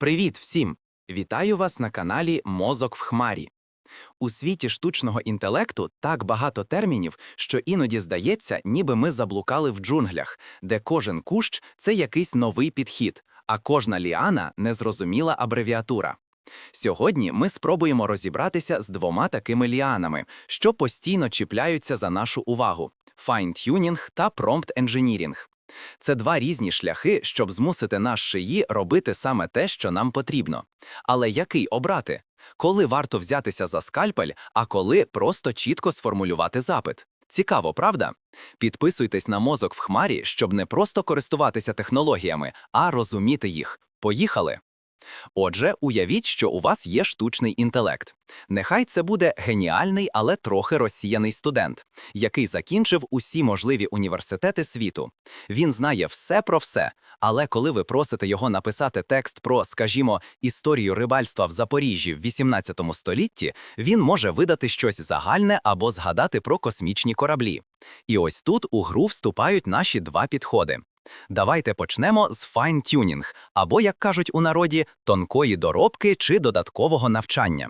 Привіт всім! Вітаю вас на каналі Мозок в Хмарі. У світі штучного інтелекту так багато термінів, що іноді здається, ніби ми заблукали в джунглях, де кожен кущ це якийсь новий підхід, а кожна ліана незрозуміла абревіатура. Сьогодні ми спробуємо розібратися з двома такими ліанами, що постійно чіпляються за нашу увагу: файн-тюнінг та промпт-енженірінг. Це два різні шляхи, щоб змусити наш шиї робити саме те, що нам потрібно. Але який обрати? Коли варто взятися за скальпель, а коли просто чітко сформулювати запит? Цікаво, правда? Підписуйтесь на мозок в хмарі, щоб не просто користуватися технологіями, а розуміти їх. Поїхали! Отже, уявіть, що у вас є штучний інтелект. Нехай це буде геніальний, але трохи розсіяний студент, який закінчив усі можливі університети світу. Він знає все про все, але коли ви просите його написати текст про, скажімо, історію рибальства в Запоріжжі в 18 столітті, він може видати щось загальне або згадати про космічні кораблі. І ось тут у гру вступають наші два підходи. Давайте почнемо з файн-тюнінг, або, як кажуть у народі, тонкої доробки чи додаткового навчання.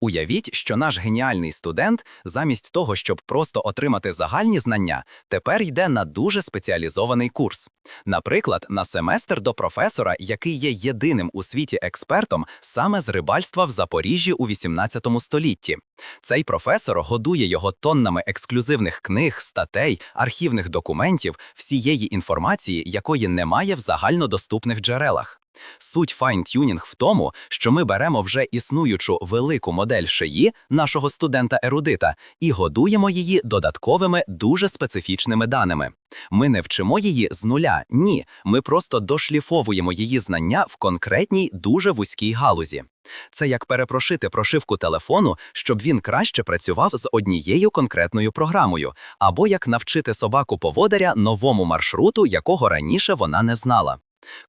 Уявіть, що наш геніальний студент, замість того, щоб просто отримати загальні знання, тепер йде на дуже спеціалізований курс. Наприклад, на семестр до професора, який є єдиним у світі експертом саме з рибальства в Запоріжжі у 18 столітті. Цей професор годує його тоннами ексклюзивних книг, статей, архівних документів, всієї інформації, якої немає в загальнодоступних джерелах. Суть файн-тюнінг в тому, що ми беремо вже існуючу велику модель шиї нашого студента-ерудита і годуємо її додатковими дуже специфічними даними. Ми не вчимо її з нуля, ні. Ми просто дошліфовуємо її знання в конкретній дуже вузькій галузі. Це як перепрошити прошивку телефону, щоб він краще працював з однією конкретною програмою, або як навчити собаку поводаря новому маршруту, якого раніше вона не знала.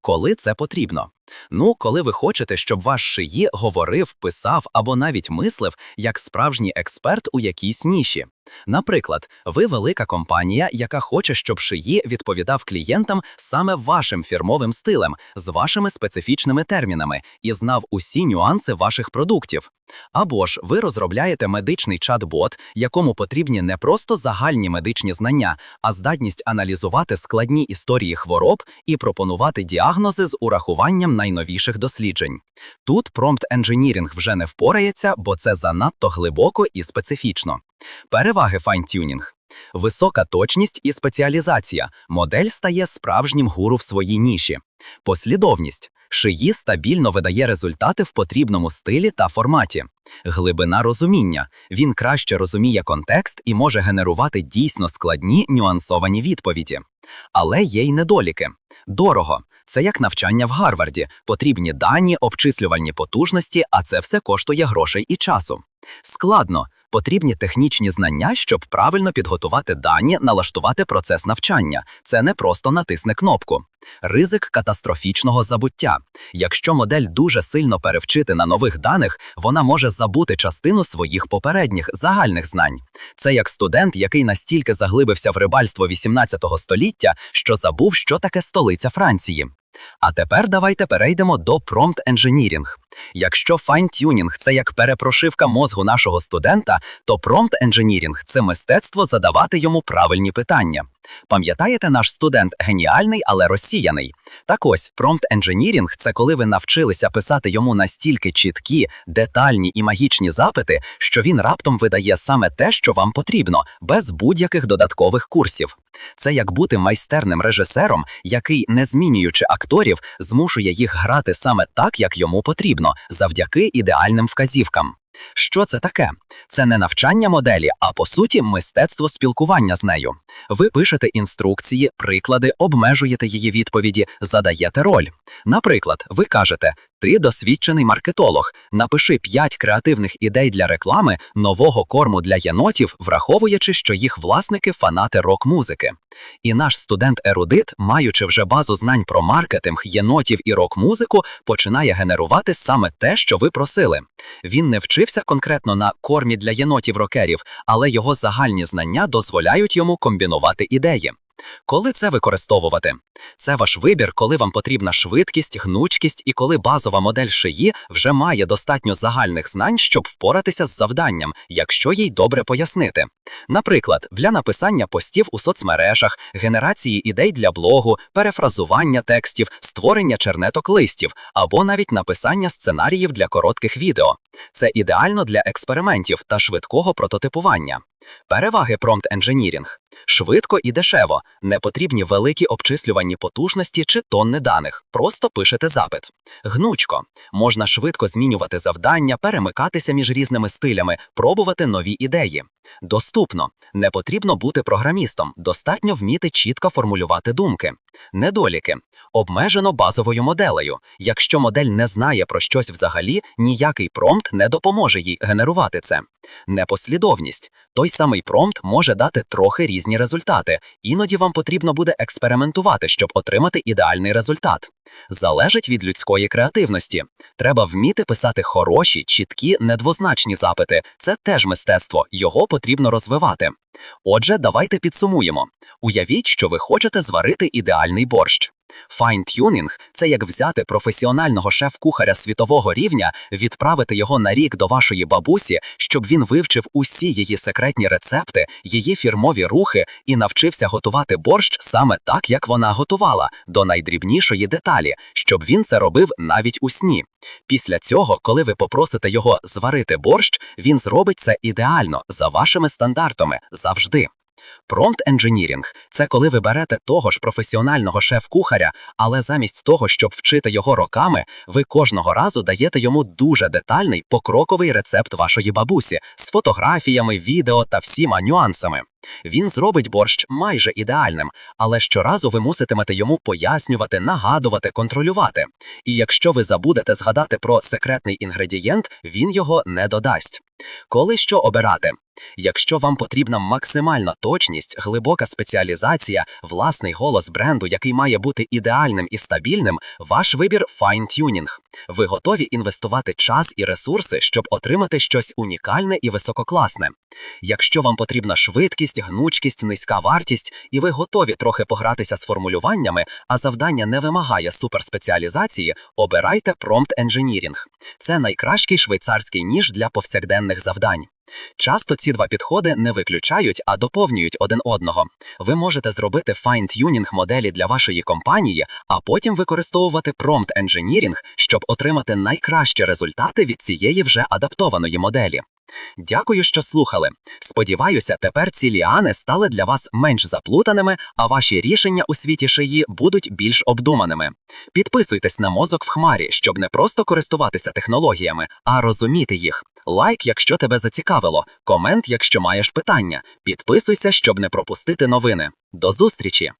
Коли це потрібно? Ну, коли ви хочете, щоб ваш шиї говорив, писав або навіть мислив як справжній експерт у якійсь ніші. Наприклад, ви велика компанія, яка хоче, щоб шиї відповідав клієнтам саме вашим фірмовим стилем, з вашими специфічними термінами і знав усі нюанси ваших продуктів. Або ж ви розробляєте медичний чат-бот, якому потрібні не просто загальні медичні знання, а здатність аналізувати складні історії хвороб і пропонувати діагнози з урахуванням найновіших досліджень. Тут промпт енженірінг вже не впорається, бо це занадто глибоко і специфічно. Переваги файн-тюнінг. Висока точність і спеціалізація. Модель стає справжнім гуру в своїй ніші. Послідовність. Шиї стабільно видає результати в потрібному стилі та форматі. Глибина розуміння. Він краще розуміє контекст і може генерувати дійсно складні нюансовані відповіді. Але є й недоліки. Дорого. Це як навчання в Гарварді, потрібні дані, обчислювальні потужності, а це все коштує грошей і часу. Складно, потрібні технічні знання, щоб правильно підготувати дані, налаштувати процес навчання. Це не просто натисне кнопку. Ризик катастрофічного забуття. Якщо модель дуже сильно перевчити на нових даних, вона може забути частину своїх попередніх загальних знань. Це як студент, який настільки заглибився в рибальство 18 століття, що забув, що таке столиця Франції. А тепер давайте перейдемо до Prompt Engineering. Якщо файн-тюнінг – це як перепрошивка мозгу нашого студента, то Prompt Engineering – це мистецтво задавати йому правильні питання. Пам'ятаєте, наш студент геніальний, але розсіяний. Так ось промпт енженірінг – це коли ви навчилися писати йому настільки чіткі, детальні і магічні запити, що він раптом видає саме те, що вам потрібно, без будь-яких додаткових курсів. Це як бути майстерним режисером, який, не змінюючи акторів, змушує їх грати саме так, як йому потрібно, завдяки ідеальним вказівкам. Що це таке? Це не навчання моделі, а по суті мистецтво спілкування з нею. Ви пишете інструкції, приклади, обмежуєте її відповіді, задаєте роль. Наприклад, ви кажете: ти досвідчений маркетолог, напиши 5 креативних ідей для реклами нового корму для єнотів, враховуючи, що їх власники фанати рок-музики. І наш студент-ерудит, маючи вже базу знань про маркетинг, єнотів і рок-музику, починає генерувати саме те, що ви просили. Він не вчився конкретно на кормі для єнотів рокерів, але його загальні знання дозволяють йому комбінувати ідеї. Коли це використовувати? Це ваш вибір, коли вам потрібна швидкість, гнучкість і коли базова модель шиї вже має достатньо загальних знань, щоб впоратися з завданням, якщо їй добре пояснити. Наприклад, для написання постів у соцмережах, генерації ідей для блогу, перефразування текстів, створення чернеток листів або навіть написання сценаріїв для коротких відео. Це ідеально для експериментів та швидкого прототипування. Переваги Prompt Engineering. Швидко і дешево, не потрібні великі обчислювані потужності чи тонни даних. Просто пишете запит. Гнучко. Можна швидко змінювати завдання, перемикатися між різними стилями, пробувати нові ідеї. Доступно. Не потрібно бути програмістом, достатньо вміти чітко формулювати думки. Недоліки. Обмежено базовою моделею. Якщо модель не знає про щось взагалі, ніякий промпт не допоможе їй генерувати це. Непослідовність. Той самий промпт може дати трохи різні результати. Іноді вам потрібно буде експериментувати, щоб отримати ідеальний результат. Залежить від людської креативності. Треба вміти писати хороші, чіткі, недвозначні запити. Це теж мистецтво, його потрібно розвивати. Отже, давайте підсумуємо. Уявіть, що ви хочете зварити ідеальний борщ. Файн-тюнінг – це як взяти професіонального шеф-кухаря світового рівня, відправити його на рік до вашої бабусі, щоб він вивчив усі її секретні рецепти, її фірмові рухи і навчився готувати борщ саме так, як вона готувала, до найдрібнішої деталі, щоб він це робив навіть у сні. Після цього, коли ви попросите його зварити борщ, він зробить це ідеально за вашими стандартами завжди. Engineering – це коли ви берете того ж професіонального шеф-кухаря, але замість того, щоб вчити його роками, ви кожного разу даєте йому дуже детальний покроковий рецепт вашої бабусі з фотографіями, відео та всіма нюансами. Він зробить борщ майже ідеальним, але щоразу ви муситимете йому пояснювати, нагадувати, контролювати. І якщо ви забудете згадати про секретний інгредієнт, він його не додасть. Коли що обирати? Якщо вам потрібна максимальна точність, глибока спеціалізація, власний голос бренду, який має бути ідеальним і стабільним, ваш вибір fine-tuning. Ви готові інвестувати час і ресурси, щоб отримати щось унікальне і висококласне. Якщо вам потрібна швидкість, гнучкість, низька вартість, і ви готові трохи погратися з формулюваннями, а завдання не вимагає суперспеціалізації, обирайте Prompt Engineering. Це найкращий швейцарський ніж для повсякденних завдань. Часто ці два підходи не виключають, а доповнюють один одного. Ви можете зробити fine-tuning моделі для вашої компанії, а потім використовувати Prompt Engineering, щоб отримати найкращі результати від цієї вже адаптованої моделі. Дякую, що слухали. Сподіваюся, тепер ці ліани стали для вас менш заплутаними, а ваші рішення у світі шиї будуть більш обдуманими. Підписуйтесь на мозок в хмарі, щоб не просто користуватися технологіями, а розуміти їх. Лайк, якщо тебе зацікавило, комент, якщо маєш питання. Підписуйся, щоб не пропустити новини. До зустрічі!